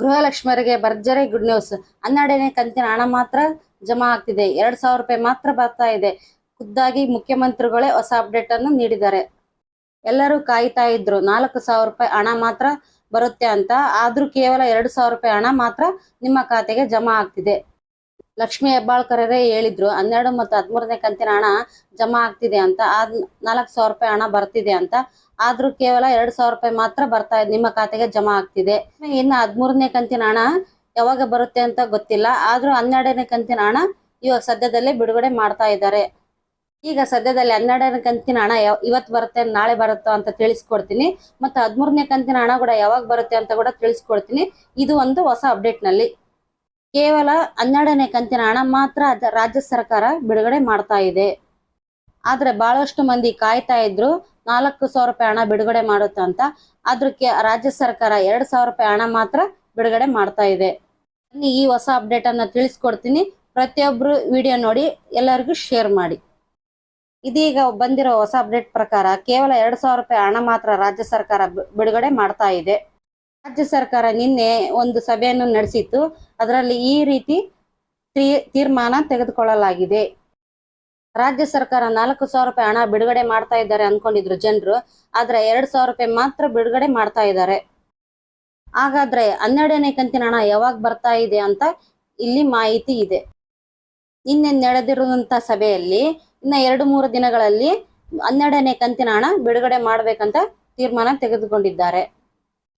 ಗೃಹಲಕ್ಷ್ಮರಿಗೆ ಭರ್ಜರಿ good news ಹನ್ನೆರಡನೇ ಕಂತಿನ ಹಣ ಮಾತ್ರ ಜಮಾ ಆಗ್ತಿದೆ. ಎರಡ್ ಸಾವಿರ ರೂಪಾಯಿ ಮಾತ್ರ ಬರ್ತಾ ಇದೆ. ಖುದ್ದಾಗಿ ಮುಖ್ಯಮಂತ್ರಿಗಳೇ ಹೊಸ ಅಪ್ಡೇಟ್ ಅನ್ನು ನೀಡಿದ್ದಾರೆ. ಎಲ್ಲರೂ ಕಾಯ್ತಾ ಇದ್ರು, ನಾಲ್ಕು ಸಾವಿರ ರೂಪಾಯಿ ಹಣ ಮಾತ್ರ ಬರುತ್ತೆ ಅಂತ. ಆದ್ರೂ ಕೇವಲ ಎರಡು ಸಾವಿರ ರೂಪಾಯಿ ಹಣ ಮಾತ್ರ ನಿಮ್ಮ ಖಾತೆಗೆ ಜಮಾ ಆಗ್ತಿದೆ. ಲಕ್ಷ್ಮಿ ಹೆಬ್ಬಾಳ್ಕರರೇ ಹೇಳಿದ್ರು, ಹನ್ನೆರಡು ಮತ್ತು ಹದಿಮೂರನೇ ಕಂತಿನ ಹಣ ಜಮಾ ಆಗ್ತಿದೆ ಅಂತ, ಆದ್ ನಾಲ್ಕು ಸಾವಿರ ರೂಪಾಯಿ ಹಣ ಬರ್ತಿದೆ ಅಂತ, ಆದ್ರೂ ಕೇವಲ ಎರಡು ಸಾವಿರ ರೂಪಾಯಿ ಮಾತ್ರ ಬರ್ತಾ ನಿಮ್ಮ ಖಾತೆಗೆ ಜಮಾ ಆಗ್ತಿದೆ. ಇನ್ನು ಹದಿಮೂರನೇ ಕಂತಿನ ಹಣ ಯಾವಾಗ ಬರುತ್ತೆ ಅಂತ ಗೊತ್ತಿಲ್ಲ, ಆದ್ರೂ ಹನ್ನೆರಡನೇ ಕಂತಿನ ಹಣ ಇವಾಗ ಸದ್ಯದಲ್ಲೇ ಬಿಡುಗಡೆ ಮಾಡ್ತಾ ಇದ್ದಾರೆ. ಈಗ ಸದ್ಯದಲ್ಲಿ ಹನ್ನೆರಡನೇ ಕಂತಿನ ಹಣ ಇವತ್ತು ಬರುತ್ತೆ, ನಾಳೆ ಬರುತ್ತೋ ಅಂತ ತಿಳಿಸ್ಕೊಡ್ತೀನಿ, ಮತ್ತು ಹದಿಮೂರನೇ ಕಂತಿನ ಹಣ ಕೂಡ ಯಾವಾಗ ಬರುತ್ತೆ ಅಂತ ಕೂಡ ತಿಳಿಸ್ಕೊಡ್ತೀನಿ. ಇದು ಒಂದು ಹೊಸ ಅಪ್ಡೇಟ್ನಲ್ಲಿ ಕೇವಲ ಹನ್ನೆರಡನೇ ಕಂತಿನ ಹಣ ಮಾತ್ರ ರಾಜ್ಯ ಸರ್ಕಾರ ಬಿಡುಗಡೆ ಮಾಡ್ತಾ ಇದೆ. ಆದರೆ ಬಹಳಷ್ಟು ಮಂದಿ ಕಾಯ್ತಾ ಇದ್ರು ನಾಲ್ಕು ಸಾವಿರ ರೂಪಾಯಿ ಹಣ ಬಿಡುಗಡೆ ಮಾಡುತ್ತೆ ಅಂತ. ಅದಕ್ಕೆ ರಾಜ್ಯ ಸರ್ಕಾರ ಎರಡ್ ಸಾವಿರ ರೂಪಾಯಿ ಹಣ ಮಾತ್ರ ಬಿಡುಗಡೆ ಮಾಡ್ತಾ ಇದೆ. ಈ ಹೊಸ ಅಪ್ಡೇಟ್ ಅನ್ನ ತಿಳಿಸ್ಕೊಡ್ತೀನಿ. ಪ್ರತಿಯೊಬ್ರು ವಿಡಿಯೋ ನೋಡಿ, ಎಲ್ಲರಿಗೂ ಶೇರ್ ಮಾಡಿ. ಇದೀಗ ಬಂದಿರೋ ಹೊಸ ಅಪ್ಡೇಟ್ ಪ್ರಕಾರ ಕೇವಲ ಎರಡ್ ಸಾವಿರ ರೂಪಾಯಿ ಹಣ ಮಾತ್ರ ರಾಜ್ಯ ಸರ್ಕಾರ ಬಿಡುಗಡೆ ಮಾಡ್ತಾ ಇದೆ. ರಾಜ್ಯ ಸರ್ಕಾರ ನಿನ್ನೆ ಒಂದು ಸಭೆಯನ್ನು ನಡೆಸಿತ್ತು. ಅದರಲ್ಲಿ ಈ ರೀತಿ ತೀರ್ಮಾನ ತೆಗೆದುಕೊಳ್ಳಲಾಗಿದೆ. ರಾಜ್ಯ ಸರ್ಕಾರ ನಾಲ್ಕು ಸಾವಿರ ರೂಪಾಯಿ ಹಣ ಬಿಡುಗಡೆ ಮಾಡ್ತಾ ಇದ್ದಾರೆ ಅನ್ಕೊಂಡಿದ್ರು ಜನರು. ಆದ್ರೆ ಎರಡು ಸಾವಿರ ರೂಪಾಯಿ ಮಾತ್ರ ಬಿಡುಗಡೆ ಮಾಡ್ತಾ ಇದ್ದಾರೆ. ಹಾಗಾದ್ರೆ ಹನ್ನೆರಡನೇ ಕಂತಿನ ಹಣ ಯಾವಾಗ ಬರ್ತಾ ಇದೆ ಅಂತ ಇಲ್ಲಿ ಮಾಹಿತಿ ಇದೆ. ನಿನ್ನೆ ನಡೆದಿರುವಂತ ಸಭೆಯಲ್ಲಿ ಇನ್ನ ಎರಡು ಮೂರು ದಿನಗಳಲ್ಲಿ ಹನ್ನೆರಡನೇ ಕಂತಿನ ಹಣ ಬಿಡುಗಡೆ ಮಾಡ್ಬೇಕಂತ ತೀರ್ಮಾನ ತೆಗೆದುಕೊಂಡಿದ್ದಾರೆ.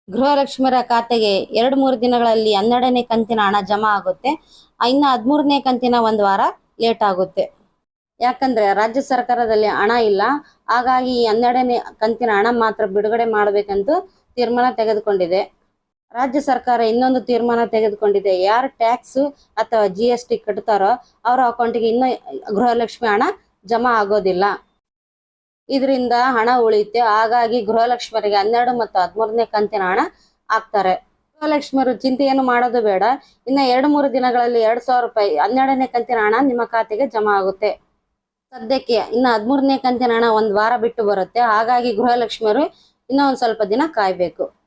ಗೃಹಲಕ್ಷ್ಮಿಯರ ಖಾತೆಗೆ ಎರಡು ಮೂರು ದಿನಗಳಲ್ಲಿ ಹನ್ನೆರಡನೇ ಕಂತಿನ ಹಣ ಜಮಾ ಆಗುತ್ತೆ. ಇನ್ನು ಹದಿಮೂರನೇ ಕಂತಿನ ಒಂದು ವಾರ ಲೇಟ್ ಆಗುತ್ತೆ. ಯಾಕಂದ್ರೆ ರಾಜ್ಯ ಸರ್ಕಾರದಲ್ಲಿ ಹಣ ಇಲ್ಲ. ಹಾಗಾಗಿ ಈ ಹನ್ನೆರಡನೇ ಕಂತಿನ ಹಣ ಮಾತ್ರ ಬಿಡುಗಡೆ ಮಾಡಬೇಕಂತ ತೀರ್ಮಾನ ತೆಗೆದುಕೊಂಡಿದೆ. ರಾಜ್ಯ ಸರ್ಕಾರ ಇನ್ನೊಂದು ತೀರ್ಮಾನ ತೆಗೆದುಕೊಂಡಿದೆ. ಯಾರು ಟ್ಯಾಕ್ಸ್ ಅಥವಾ ಜಿ ಎಸ್ ಟಿ ಕಟ್ತಾರೋ ಅವರ ಅಕೌಂಟಿಗೆ ಇನ್ನೂ ಗೃಹಲಕ್ಷ್ಮಿ ಹಣ ಜಮಾ ಆಗೋದಿಲ್ಲ. ಇದರಿಂದ ಹಣ ಉಳಿಯುತ್ತೆ. ಹಾಗಾಗಿ ಗೃಹಲಕ್ಷ್ಮರಿಗೆ ಹನ್ನೆರಡು ಮತ್ತು ಹದಿಮೂರನೇ ಕಂತಿನ ಹಣ ಹಾಕ್ತಾರೆ. ಗೃಹಲಕ್ಷ್ಮರು ಚಿಂತೆ ಏನು ಮಾಡೋದು ಬೇಡ. ಇನ್ನ ಎರಡು ಮೂರು ದಿನಗಳಲ್ಲಿ ಎರಡ್ ಸಾವಿರ ರೂಪಾಯಿ, ಹನ್ನೆರಡನೇ ಕಂತಿನ ಹಣ ನಿಮ್ಮ ಖಾತೆಗೆ ಜಮಾ ಆಗುತ್ತೆ. ಸದ್ಯಕ್ಕೆ ಇನ್ನು ಹದಿಮೂರನೇ ಕಂತಿನ ಹಣ ಒಂದು ವಾರ ಬಿಟ್ಟು ಬರುತ್ತೆ. ಹಾಗಾಗಿ ಗೃಹಲಕ್ಷ್ಮಿಯರು ಇನ್ನೂ ಒಂದು ಸ್ವಲ್ಪ ದಿನ ಕಾಯ್ಬೇಕು.